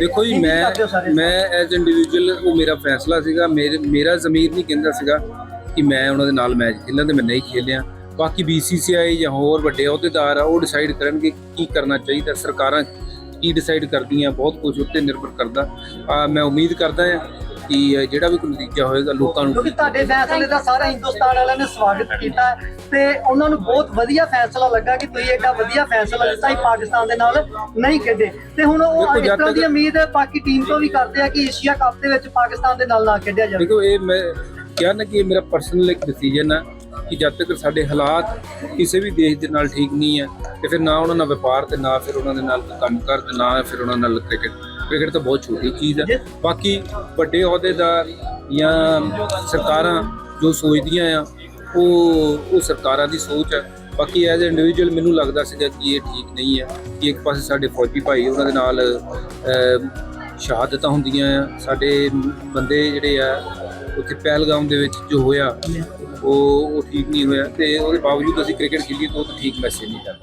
ਦੇਖੋ ਜੀ ਮੈਂ ਮੈਂ ਐਜ਼ ਇੰਡੀਵਿਜੂਅਲ ਉਹ ਮੇਰਾ ਫੈਸਲਾ ਸੀਗਾ ਮੇਰੇ ਮੇਰਾ ਜ਼ਮੀਰ ਨਹੀਂ ਕਹਿੰਦਾ ਸੀਗਾ ਕਿ ਮੈਂ ਉਹਨਾਂ ਦੇ ਨਾਲ ਮੈਚ ਖੇਲਾਂ ਤੇ ਮੈਂ ਨਹੀਂ ਖੇਲਿਆ। ਬਾਕੀ BCCI ਜਾਂ ਹੋਰ ਵੱਡੇ ਅਹੁਦੇਦਾਰ ਆ ਉਹ ਡਿਸਾਈਡ ਕਰਨਗੇ ਕੀ ਕਰਨਾ ਚਾਹੀਦਾ। ਸਰਕਾਰਾਂ ਕੀ ਡਿਸਾਈਡ ਕਰਦੀਆਂ ਬਹੁਤ ਕੁਝ ਉੱਤੇ ਨਿਰਭਰ ਕਰਦਾ। ਮੈਂ ਉਮੀਦ ਕਰਦਾ ਹਾਂ ਕਿ ਅ, ਜਿਹੜਾ ਵੀ ਕੋਈ ਨਤੀਜਾ ਹੋਏਗਾ ਲੋਕਾਂ ਨੂੰ? ਕਿਉਂਕਿ ਤੁਹਾਡੇ ਫੈਸਲੇ ਦਾ ਸਾਰਾ ਹਿੰਦੁਸਤਾਨ ਵਾਲਿਆਂ ਨੇ ਸਵਾਗਤ ਕੀਤਾ ਤੇ ਉਹਨਾਂ ਨੂੰ ਬਹੁਤ ਵਧੀਆ ਫੈਸਲਾ ਲੱਗਾ ਕਿ ਤੁਸੀਂ ਏਡਾ ਵਧੀਆ ਫੈਸਲਾ ਲਿੱਤਾ ਹੀ ਪਾਕਿਸਤਾਨ ਦੇ ਨਾਲ ਨਹੀਂ ਖੇਡੇ। ਤੇ ਹੁਣ ਉਹ ਦੇਖੋ, ਇਸ ਜਦ ਤਰ੍ਹਾਂ ਦੀ ਤੱਕ- ਉਮੀਦ ਬਾਕੀ ਟੀਮ ਤੋਂ ਵੀ ਕਰਦੇ ਆ ਕਿ ਏਸ਼ੀਆ ਕੱਪ ਦੇ ਵਿੱਚ ਪਾਕਿਸਤਾਨ ਦੇ ਨਾਲ ਨਾ ਖੇਡਿਆ ਜਾਵੇ। ਦੇਖੋ ਇਹ ਮੈਂ ਕਿਹਾ ਨਾ ਕਿ ਇਹ ਮੇਰਾ ਪਰਸਨਲ ਇੱਕ ਡਿਸੀਜਨ ਹੈ ਕਿ ਜਦ ਤੱਕ ਸਾਡੇ ਹਾਲਾਤ ਕਿਸੇ ਵੀ ਦੇਸ਼ ਦੇ ਨਾਲ ਠੀਕ ਨਹੀਂ ਹੈ ਤੇ ਫਿਰ ਨਾ ਉਹਨਾਂ ਨਾਲ ਵਪਾਰ ਤੇ ਨਾ ਫਿਰ ਉਹਨਾਂ ਦੇ ਨਾਲ ਕੰਮ ਕਰ ਤੇ ਨਾ ਫਿਰ ਉਹਨਾਂ ਨਾਲ ਕ੍ਰਿਕਟ। ਕ੍ਰਿਕਟ ਤਾਂ ਬਹੁਤ ਛੋਟੀ ਚੀਜ਼ ਹੈ। ਬਾਕੀ ਵੱਡੇ ਅਹੁਦੇਦਾਰ ਜਾਂ ਸਰਕਾਰਾਂ ਜੋ ਸੋਚਦੀਆਂ ਆ, ਉਹ ਉਹ ਸਰਕਾਰਾਂ ਦੀ ਸੋਚ ਹੈ। ਬਾਕੀ ਐਜ਼ ਇੰਡੀਵਿਜੂਅਲ ਮੈਨੂੰ ਲੱਗਦਾ ਸੀਗਾ ਕਿ ਇਹ ਠੀਕ ਨਹੀਂ ਹੈ ਕਿ ਇੱਕ ਪਾਸੇ ਸਾਡੇ ਫੌਜੀ ਭਾਈ ਉਹਨਾਂ ਦੇ ਨਾਲ ਸ਼ਹਾਦਤਾਂ ਹੁੰਦੀਆਂ ਆ। ਸਾਡੇ ਬੰਦੇ ਜਿਹੜੇ ਆ, ਉੱਥੇ ਪਹਿਲਗਾਮ ਦੇ ਵਿੱਚ ਜੋ ਹੋਇਆ, ਉਹ ਉਹ ਠੀਕ ਨਹੀਂ ਹੋਇਆ। ਤੇ ਉਹਦੇ ਬਾਵਜੂਦ ਅਸੀਂ ਕ੍ਰਿਕਟ ਖੇਲੀ ਤਾਂ ਉਹ ਤਾਂ ਠੀਕ ਮੈਸੇਜ ਨਹੀਂ ਜਾਂਦਾ